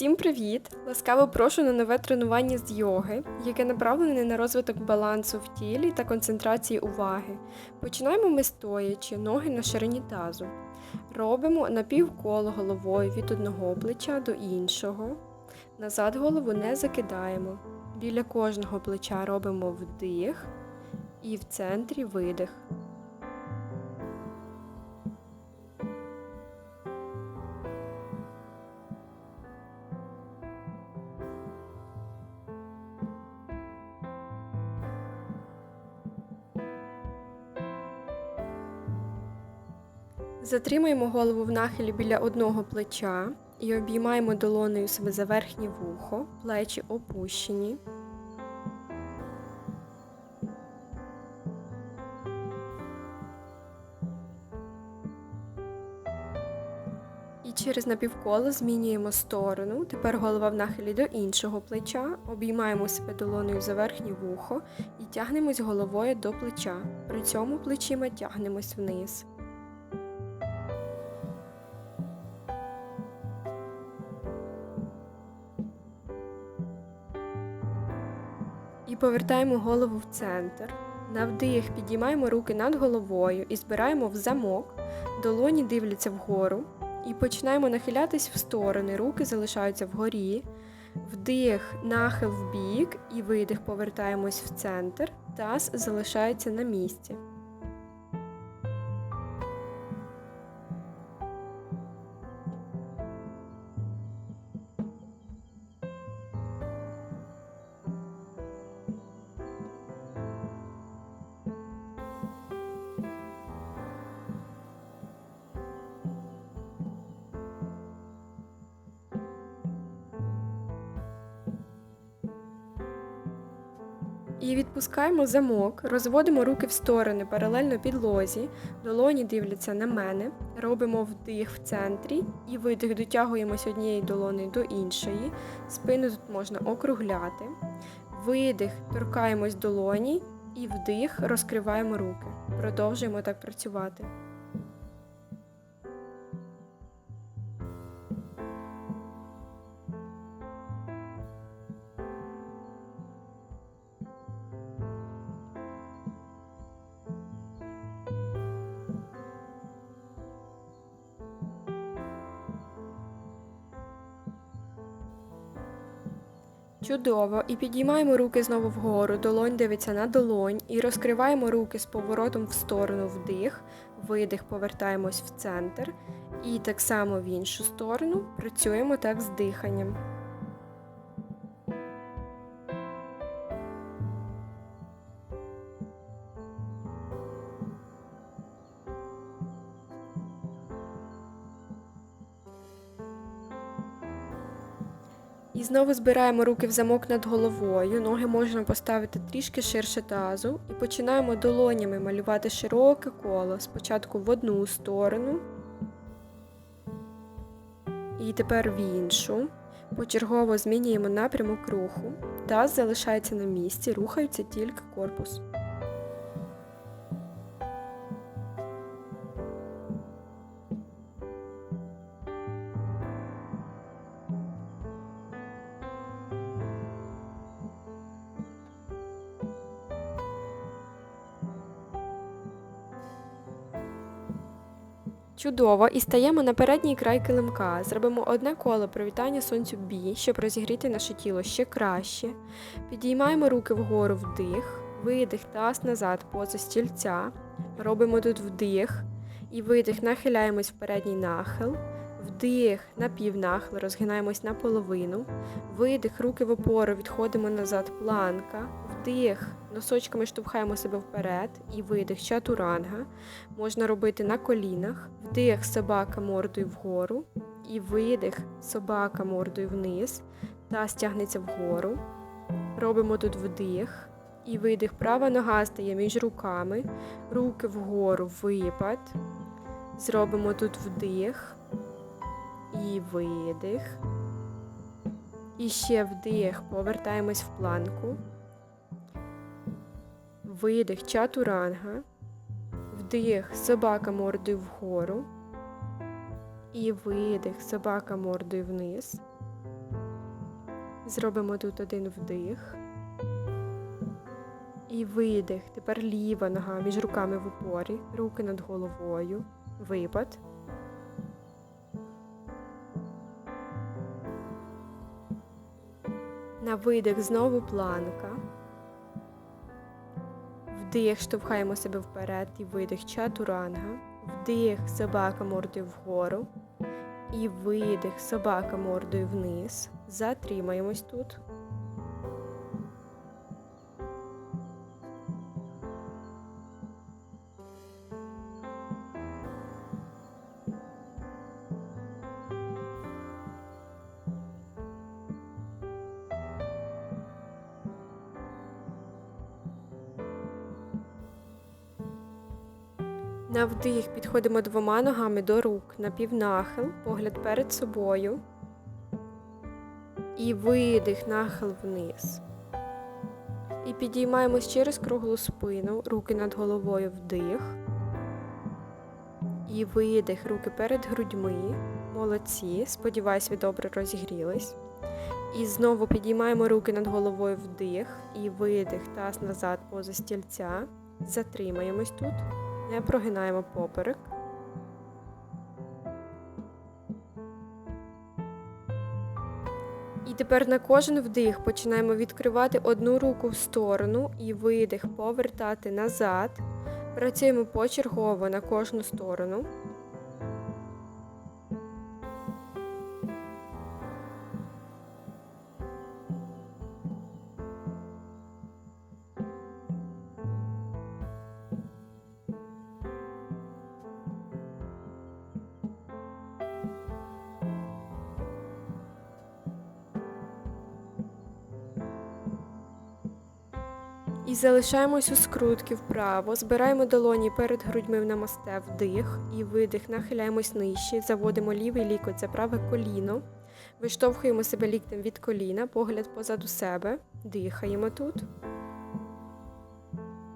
Усім привіт! Ласкаво прошу на нове тренування з йоги, яке направлене на розвиток балансу в тілі та концентрації уваги. Починаємо ми стоячи, ноги на ширині тазу. Робимо напівколо головою від одного плеча до іншого. Назад голову не закидаємо. Біля кожного плеча робимо вдих і в центрі видих. Затримуємо голову в нахилі біля одного плеча і обіймаємо долонею себе за верхнє вухо, плечі опущені. І через напівколо змінюємо сторону. Тепер голова в нахилі до іншого плеча, обіймаємо себе долонею за верхнє вухо і тягнемось головою до плеча. При цьому плечима тягнемось вниз. Повертаємо голову в центр. На вдих підіймаємо руки над головою і збираємо в замок, долоні дивляться вгору. І починаємо нахилятись в сторони, руки залишаються вгорі. Вдих, нахил в бік і видих, повертаємось в центр. Таз залишається на місці. І замок, розводимо руки в сторони паралельно підлозі, долоні дивляться на мене, робимо вдих в центрі і видих, дотягуємось однієї долони до іншої. Спину тут можна округляти. Видих, торкаємось долоні і вдих, розкриваємо руки. Продовжуємо так працювати. Чудово. І підіймаємо руки знову вгору, долонь дивиться на долонь і розкриваємо руки з поворотом в сторону вдих, видих, повертаємось в центр. І так само в іншу сторону працюємо так з диханням. І знову збираємо руки в замок над головою, ноги можна поставити трішки ширше тазу і починаємо долонями малювати широке коло. Спочатку в одну сторону і тепер в іншу. Почергово змінюємо напрямок руху. Таз залишається на місці, рухається тільки корпус. Чудово, і стаємо на передній край килимка. Зробимо одне коло привітання сонцю бі, щоб розігріти наше тіло ще краще. Підіймаємо руки вгору вдих, видих, таз назад, поза стільця. Робимо тут вдих і видих, нахиляємось в передній нахил. Вдих, напівнахил, розгинаємось наполовину. Видих, руки в опору, відходимо назад, планка. Вдих, носочками штовхаємо себе вперед і видих чатуранга. Можна робити на колінах. Вдих, собака мордою вгору. І видих, собака мордою вниз. Та стягнеться вгору. Робимо тут вдих. І видих. Права нога стає між руками. Руки вгору, випад. Зробимо тут вдих. І видих. І ще вдих. Повертаємось в планку. Видих чатуранга. Вдих, собака мордою вгору. І видих, собака мордою вниз. Зробимо тут один вдих. І видих. Тепер ліва нога між руками в упорі, руки над головою. Випад. На видих знову планка. Вдих, штовхаємо себе вперед і видих чатуранга. Вдих, собака мордою вгору. І видих, собака мордою вниз. Затримаємось тут. На вдих підходимо двома ногами до рук на півнахил, погляд перед собою. І видих, нахил вниз. І підіймаємось через круглу спину, руки над головою вдих. І видих, руки перед грудьми. Молодці. Сподіваюсь, ви добре розігрілись. І знову підіймаємо руки над головою вдих. І видих, таз назад поза стільця. Затримаємось тут. Не прогинаємо поперек. І тепер на кожен вдих починаємо відкривати одну руку в сторону і видих повертати назад. Працюємо почергово на кожну сторону. Залишаємось у скрутки вправо, збираємо долоні перед грудьми в намасте вдих і видих, нахиляємось нижче, заводимо лівий лікоть за праве коліно, виштовхуємо себе ліктем від коліна, погляд позаду себе, дихаємо тут.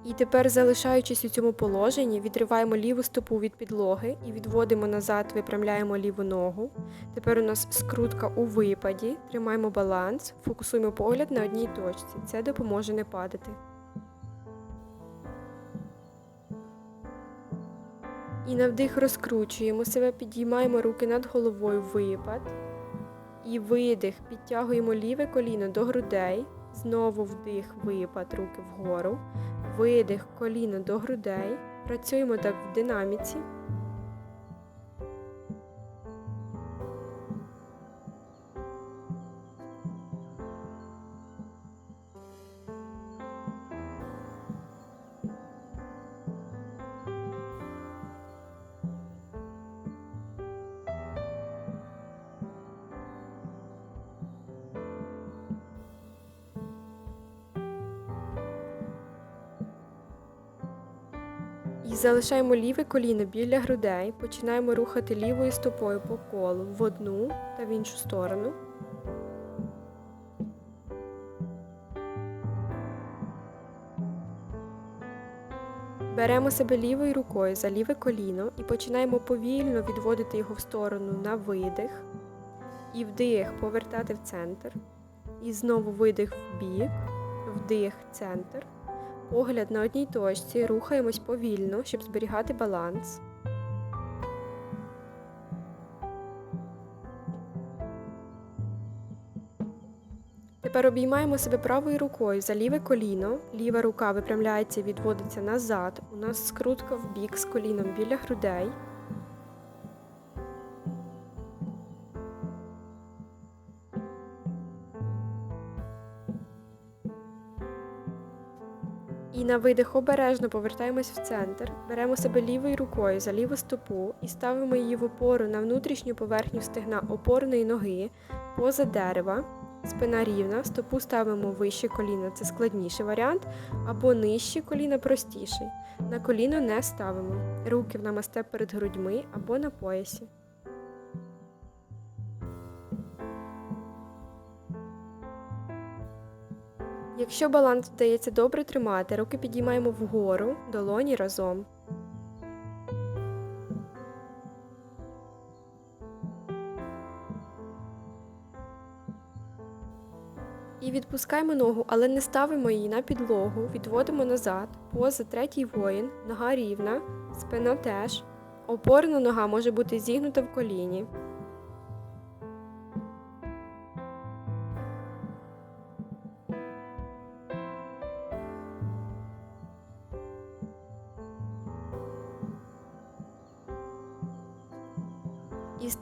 І тепер, залишаючись у цьому положенні, відриваємо ліву стопу від підлоги і відводимо назад, випрямляємо ліву ногу. Тепер у нас скрутка у випаді, тримаємо баланс, фокусуємо погляд на одній точці. Це допоможе не падати. І на вдих розкручуємо себе, підіймаємо руки над головою випад. І видих, підтягуємо ліве коліно до грудей. Знову вдих, випад, руки вгору. Видих, коліно до грудей. Працюємо так в динаміці. Залишаємо ліве коліно біля грудей, починаємо рухати лівою стопою по колу в одну та в іншу сторону. Беремо себе лівою рукою за ліве коліно і починаємо повільно відводити його в сторону на видих. І вдих повертати в центр. І знову видих в бік, вдих центр. Погляд на одній точці, рухаємось повільно, щоб зберігати баланс. Тепер обіймаємо себе правою рукою за ліве коліно. Ліва рука випрямляється і відводиться назад. У нас скрутка в бік з коліном біля грудей. На видих обережно повертаємось в центр, беремо себе лівою рукою за ліву стопу і ставимо її в опору на внутрішню поверхню стегна опорної ноги поза дерева. Спина рівна, стопу ставимо вище коліна, це складніший варіант, або нижче коліна простіший. На коліно не ставимо. Руки в намасте перед грудьми або на поясі. Якщо баланс вдається добре тримати, руки підіймаємо вгору, долоні разом. І відпускаємо ногу, але не ставимо її на підлогу, відводимо назад, поза третій воїн, нога рівна, спина теж. Опорна нога може бути зігнута в коліні.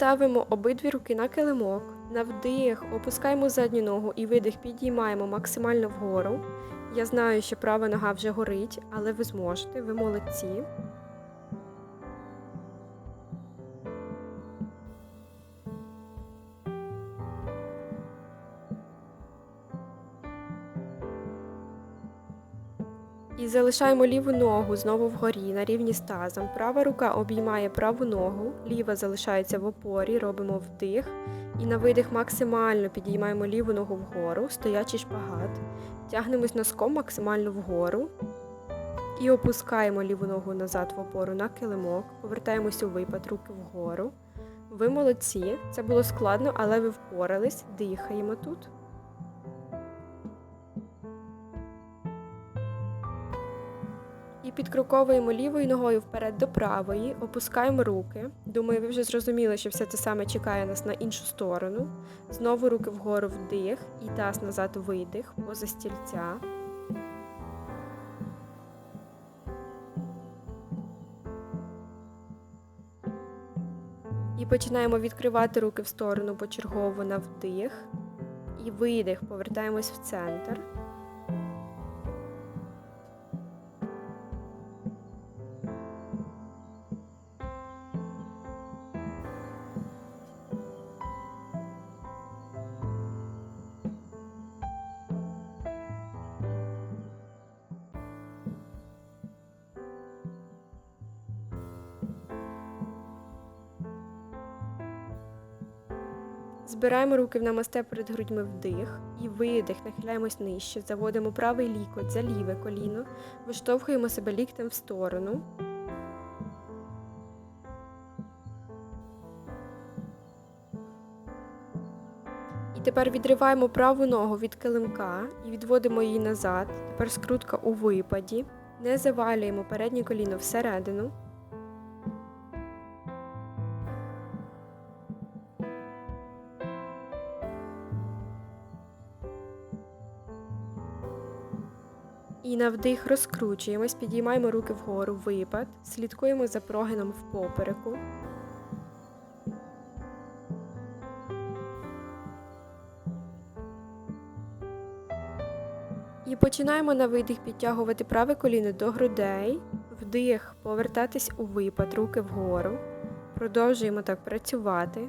Ставимо обидві руки на килимок. На вдих опускаємо задню ногу і видих підіймаємо максимально вгору. Я знаю, що права нога вже горить, але ви зможете, ви молодці. Залишаємо ліву ногу знову вгорі на рівні з тазом. Права рука обіймає праву ногу, ліва залишається в опорі, робимо вдих. І на видих максимально підіймаємо ліву ногу вгору, стоячий шпагат. Тягнемось носком максимально вгору. І опускаємо ліву ногу назад в опору на килимок, повертаємось у випад, руки вгору. Ви молодці, це було складно, але ви впорались, дихаємо тут. І підкроковуємо лівою ногою вперед до правої, опускаємо руки. Думаю, ви вже зрозуміли, що все це саме чекає нас на іншу сторону. Знову руки вгору вдих і таз назад видих, поза стільця. І починаємо відкривати руки в сторону почергово на вдих. І видих, повертаємось в центр. Збираємо руки в намасте перед грудьми вдих і видих, нахиляємось нижче, заводимо правий лікоть за ліве коліно, виштовхуємо себе ліктем в сторону. І тепер відриваємо праву ногу від килимка і відводимо її назад. Тепер скрутка у випаді. Не завалюємо переднє коліно всередину. І на вдих розкручуємось, підіймаємо руки вгору, випад, слідкуємо за прогином в попереку. І починаємо на видих підтягувати праве коліно до грудей, вдих, повертатись у випад, руки вгору. Продовжуємо так працювати.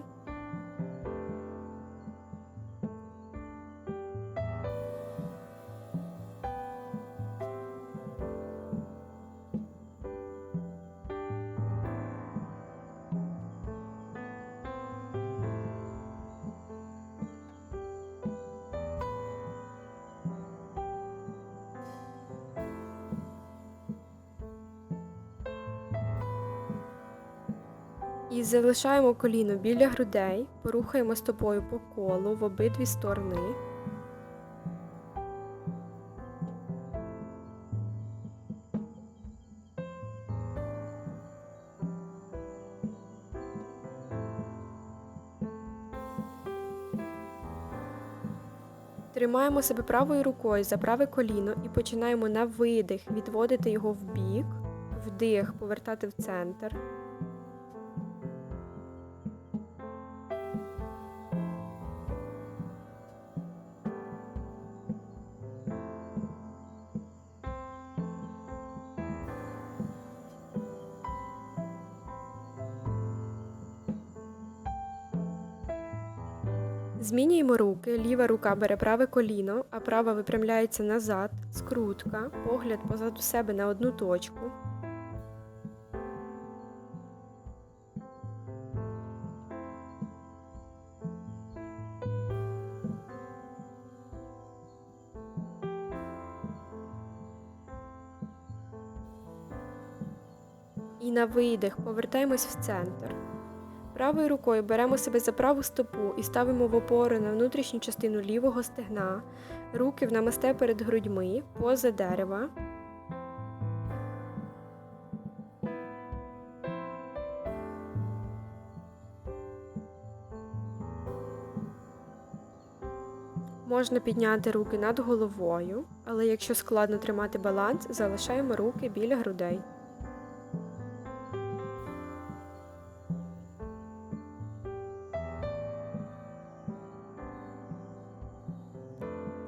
Залишаємо коліно біля грудей, порухаємо стопою по колу в обидві сторони. Тримаємо себе правою рукою за праве коліно і починаємо на видих відводити його в бік, вдих, повертати в центр. Змінюємо руки. Ліва рука бере праве коліно, а права випрямляється назад, скрутка, погляд позаду себе на одну точку. І на видих повертаємось в центр. Правою рукою беремо себе за праву стопу і ставимо в опору на внутрішню частину лівого стегна. Руки в намасте перед грудьми, поза дерева. Можна підняти руки над головою, але якщо складно тримати баланс, залишаємо руки біля грудей.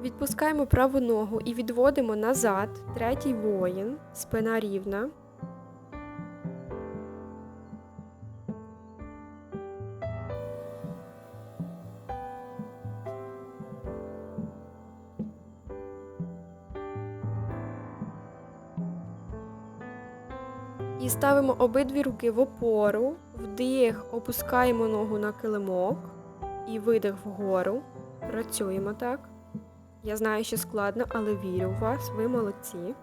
Відпускаємо праву ногу і відводимо назад. Третій воїн, спина рівна. І ставимо обидві руки в опору, вдих, опускаємо ногу на килимок і видих вгору. Працюємо так. Я знаю, що складно, але вірю в вас, ви молодці.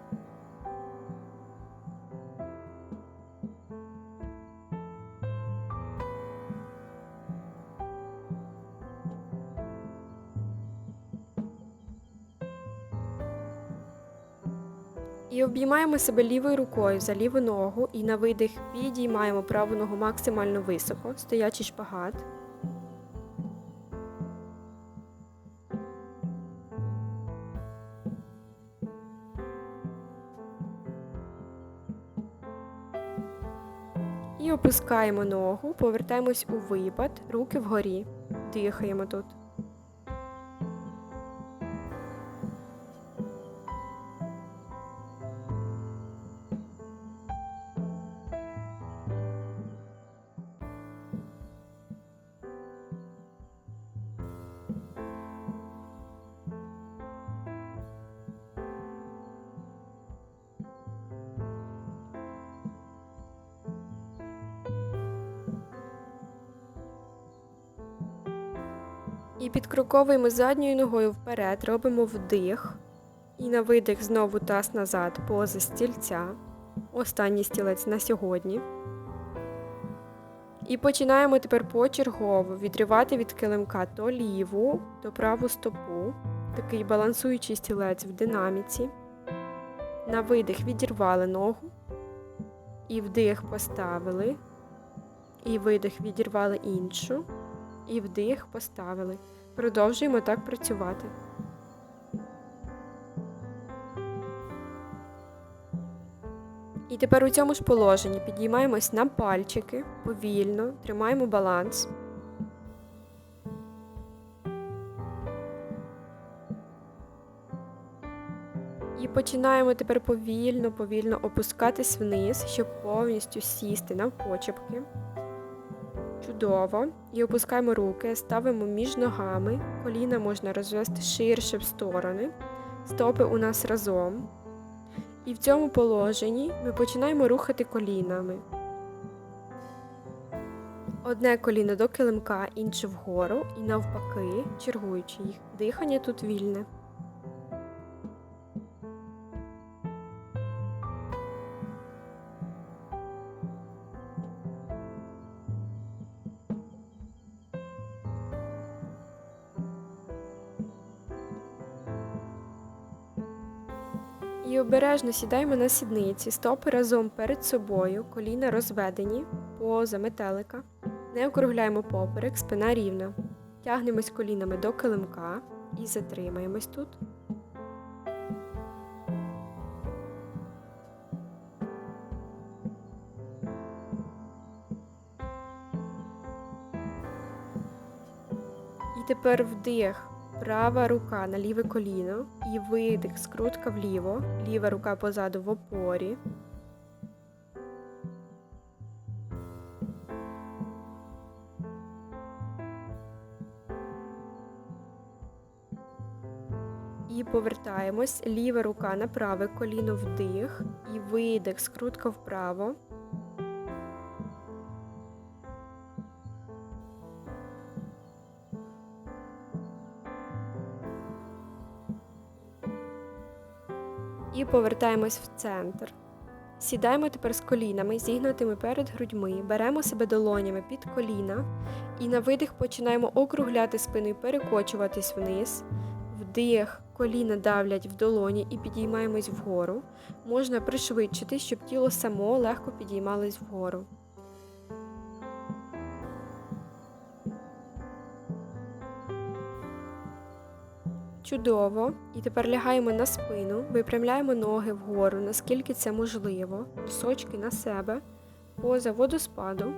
І обіймаємо себе лівою рукою за ліву ногу і на видих підіймаємо праву ногу максимально високо, стоячий шпагат. Опускаємо ногу, повертаємось у випад, руки вгорі. Дихаємо тут. І підкроковуємо задньою ногою вперед, робимо вдих. І на видих знову таз назад, поза стільця. Останній стілець на сьогодні. І починаємо тепер почергово відривати від килимка то ліву, то праву стопу. Такий балансуючий стілець в динаміці. На видих відірвали ногу. І вдих поставили. І видих відірвали іншу. І вдих поставили. Продовжуємо так працювати. І тепер у цьому ж положенні підіймаємось на пальчики повільно, тримаємо баланс. І починаємо тепер повільно, повільно опускатись вниз, щоб повністю сісти навпочепки. Чудово. І опускаємо руки, ставимо між ногами. Коліна можна розвести ширше в сторони. Стопи у нас разом. І в цьому положенні ми починаємо рухати колінами. Одне коліно до килимка, інше вгору і навпаки, чергуючи їх. Дихання тут вільне. І обережно сідаємо на сідниці, стопи разом перед собою, коліна розведені, поза метелика. Не округляємо поперек, спина рівна. Тягнемось колінами до килимка і затримаємось тут. І тепер вдих. Права рука на ліве коліно і видих, скрутка вліво, ліва рука позаду в опорі. І повертаємось, ліва рука на праве коліно вдих і видих, скрутка вправо. Повертаємось в центр. Сідаємо тепер з колінами, зігнутими перед грудьми, беремо себе долонями під коліна і на видих починаємо округляти спину і перекочуватись вниз. Вдих, коліна давлять в долоні і підіймаємось вгору. Можна пришвидшити, щоб тіло само легко підіймалось вгору. Чудово. І тепер лягаємо на спину, випрямляємо ноги вгору, наскільки це можливо, носочки на себе, поза водоспаду.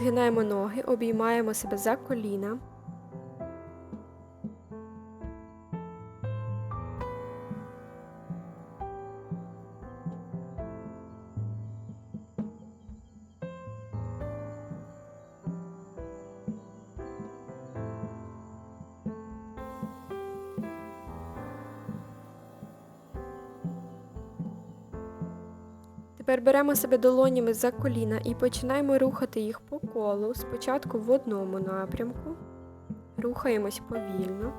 Згинаємо ноги, обіймаємо себе за коліна. Тепер беремо себе долонями за коліна і починаємо рухати їх по колу. Спочатку в одному напрямку. Рухаємось повільно.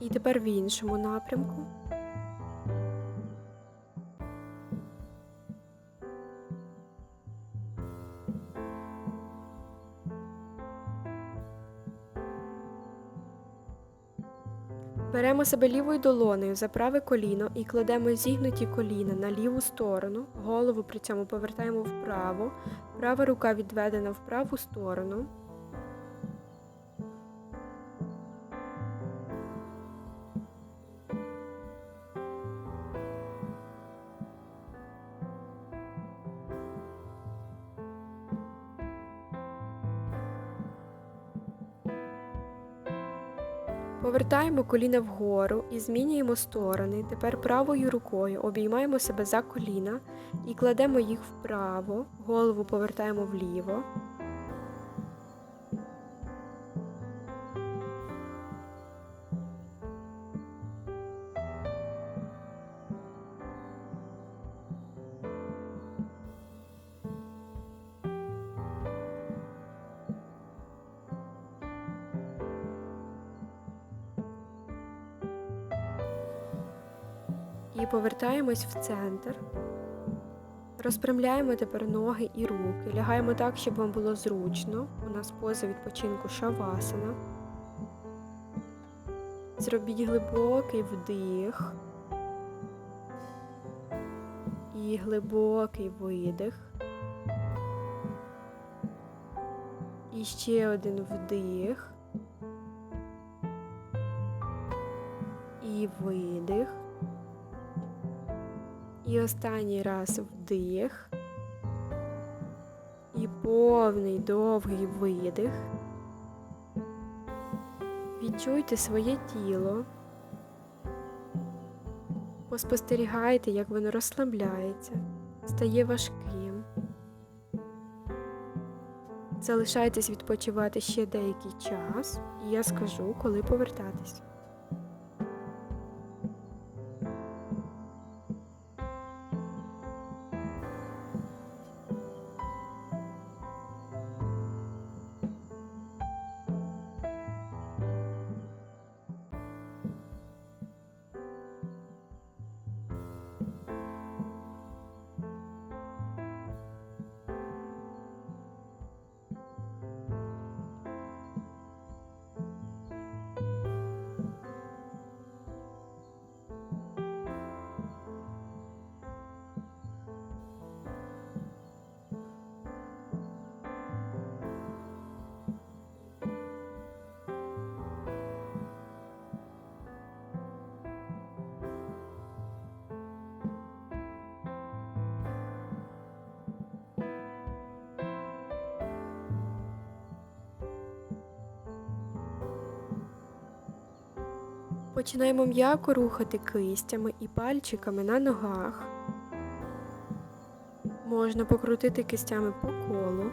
І тепер в іншому напрямку. Беремо себе лівою долонею за праве коліно і кладемо зігнуті коліна на ліву сторону, голову при цьому повертаємо вправо, права рука відведена в праву сторону. Повертаємо коліна вгору і змінюємо сторони. Тепер правою рукою обіймаємо себе за коліна і кладемо їх вправо, голову повертаємо вліво. І повертаємось в центр. Розпрямляємо тепер ноги і руки. Лягаємо так, щоб вам було зручно. У нас поза відпочинку шавасана. Зробіть глибокий вдих і глибокий видих. І ще один вдих. І видих. І останній раз вдих. І повний довгий видих. Відчуйте своє тіло. Поспостерігайте, як воно розслабляється, стає важким. Залишайтесь відпочивати ще деякий час, і я скажу, коли повертатись. Починаємо м'яко рухати кистями і пальчиками на ногах. Можна покрутити кистями по колу.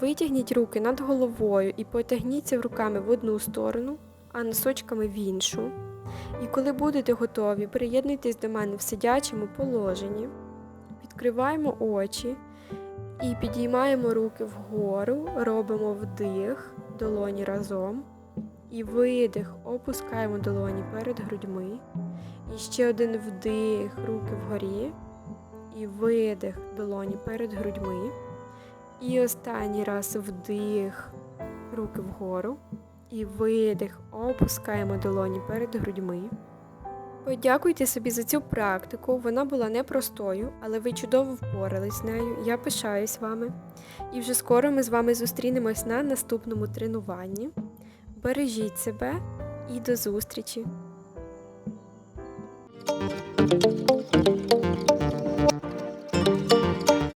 Витягніть руки над головою і потягніться руками в одну сторону, а носочками в іншу. І коли будете готові, приєднуйтесь до мене в сидячому положенні, відкриваємо очі і підіймаємо руки вгору, робимо вдих, долоні разом. І видих, опускаємо долоні перед грудьми. І ще один вдих, руки вгорі. І видих, долоні перед грудьми. І останній раз вдих, руки вгору. І видих, опускаємо долоні перед грудьми. Подякуйте собі за цю практику. Вона була непростою, але ви чудово впорались з нею. Я пишаюсь вами. І вже скоро ми з вами зустрінемось на наступному тренуванні. Бережіть себе і до зустрічі!